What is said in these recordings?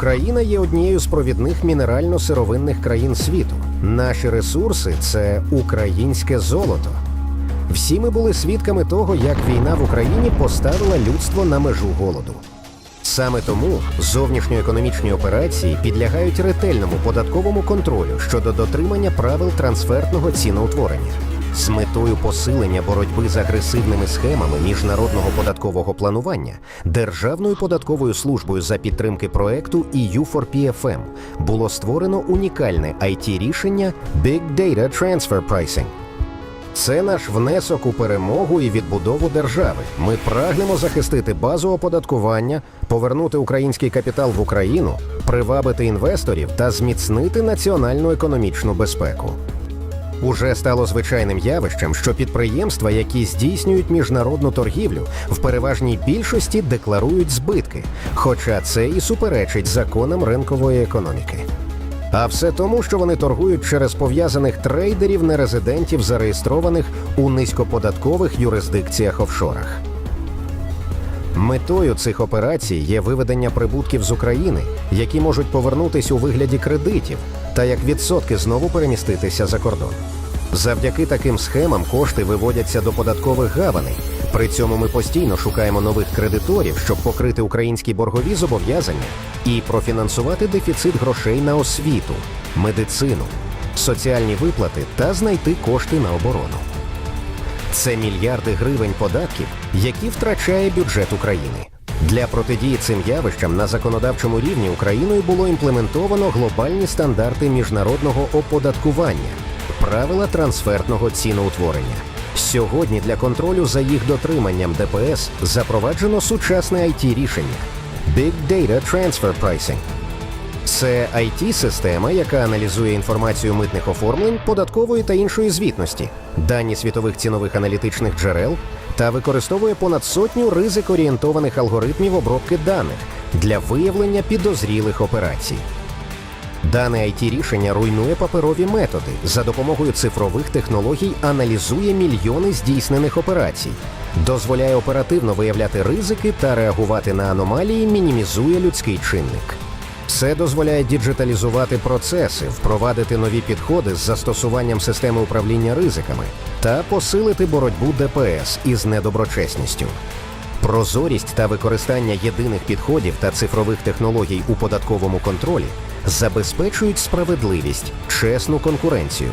Україна є однією з провідних мінерально-сировинних країн світу. Наші ресурси це українське золото. Всі ми були свідками того, як війна в Україні поставила людство на межу голоду. Саме тому зовнішньоекономічні операції підлягають ретельному податковому контролю щодо дотримання правил трансфертного ціноутворення. З метою посилення боротьби з агресивними схемами міжнародного податкового планування Державною податковою службою за підтримки проекту EU4PFM було створено унікальне it рішення Big Data Transfer Pricing. Це наш внесок у перемогу і відбудову держави. Ми прагнемо захистити базу оподаткування, повернути український капітал в Україну, привабити інвесторів та зміцнити національну економічну безпеку. Уже стало звичайним явищем, що підприємства, які здійснюють міжнародну торгівлю, в переважній більшості декларують збитки, хоча це і суперечить законам ринкової економіки. А все тому, що вони торгують через пов'язаних трейдерів нерезидентів, зареєстрованих у низькоподаткових юрисдикціях офшорах. Метою цих операцій є виведення прибутків з України, які можуть повернутись у вигляді кредитів, та як відсотки знову переміститися за кордон. Завдяки таким схемам кошти виводяться до податкових гаваней. При цьому ми постійно шукаємо нових кредиторів, щоб покрити українські боргові зобов'язання і профінансувати дефіцит грошей на освіту, медицину, соціальні виплати та знайти кошти на оборону. Це мільярди гривень податків, які втрачає бюджет України. Для протидії цим явищам на законодавчому рівні Україною було імплементовано глобальні стандарти міжнародного оподаткування, правила трансфертного ціноутворення. Сьогодні для контролю за їх дотриманням ДПС запроваджено сучасне it рішення Big Data Transfer Pricing. Це it система яка аналізує інформацію митних оформлень, податкової та іншої звітності, дані світових цінових аналітичних джерел та використовує понад сотню ризик-орієнтованих алгоритмів обробки даних для виявлення підозрілих операцій. Дане it рішення руйнує паперові методи за допомогою цифрових технологій аналізує мільйони здійснених операцій, дозволяє оперативно виявляти ризики та реагувати на аномалії, мінімізує людський чинник. Це дозволяє діджиталізувати процеси, впровадити нові підходи з застосуванням системи управління ризиками та посилити боротьбу ДПС із недоброчесністю. Прозорість та використання єдиних підходів та цифрових технологій у податковому контролі забезпечують справедливість, чесну конкуренцію,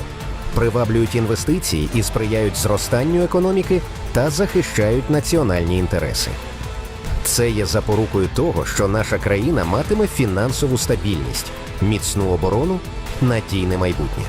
приваблюють інвестиції і сприяють зростанню економіки та захищають національні інтереси. Це є запорукою того, що наша країна матиме фінансову стабільність, міцну оборону, надійне майбутнє.